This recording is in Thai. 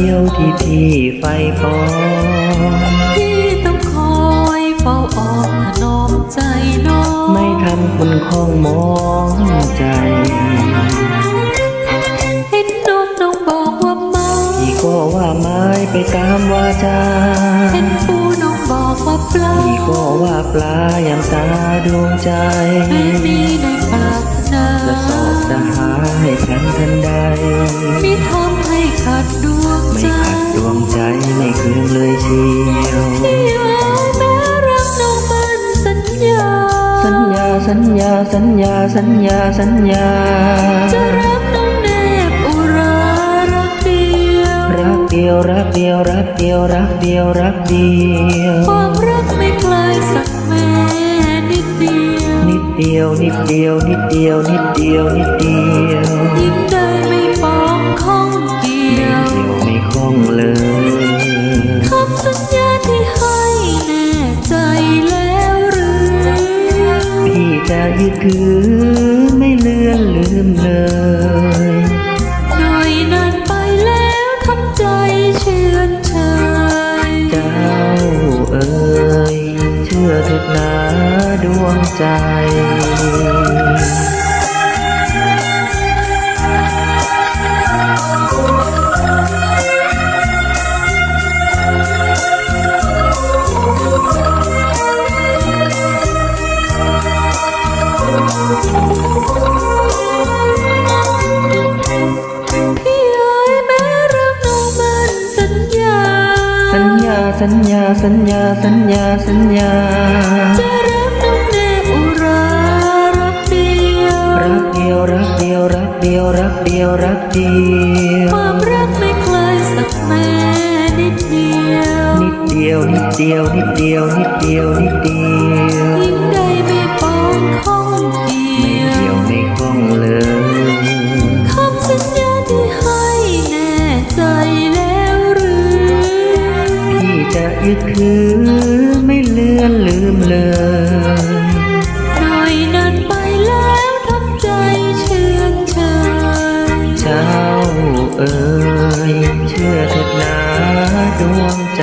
เอ่ยรักเดียวที่พี่ไฟปองพี่ต้องคอยเฝ้าออกถนอมใจน้อง ไม่ทำคุณคองมองใจเห็นน้องน้องบอกว่าเมาพี่ก็ว่าไม้ไปตามวาจาเห็นปูน้องบอกว่าปลาพี่ก็ว่าปลาอย่างตาดวงใจไม่มีในปรารถนาจะสอบจะหาให้ฉันทันใดมีทำให้ ขาดดวงไม่ใจขัดดวงใจไม่คืนเลยเชียวที่เอาแม้รักน้องมันสัญญาสัญญาสัญญาสัญญาสัญญาสัญญาจะรักน้องแนบอุรารักเดียวรักเดียวรักเดียวรักเดียวรักเดียวรักเดียวความรักไม่ไกลสักแม่นิดเดียวนิดเดียวนิดเดียวนิดเดียวนิดเดียวนิดเดียว จะยึดถือไม่เลือนลืมเลยหน่อยนานไปแล้วทำใจเชื่อนชายเจ้าเอ๋ยเชื่อเถิดนาดวงใจ สัญญาสัญญาสัญญาสัญญาสัญญาจะรักน้องแนบอุรารักเดียวรักเดียวรักเดียวรักเดียวรักเดียวรักเดียวความรักไม่ไกลสักแม่นิดเดียวนิดเดียวนิดเดียวนิดเดียวนิดเดียวนิดเดียว คือ ไม่เลือนลืมเลยหน่อยนานไปแล้วทำใจเชื่อนเชยเจ้าเอ๋ยเชื่อเถิดนาดวงใจ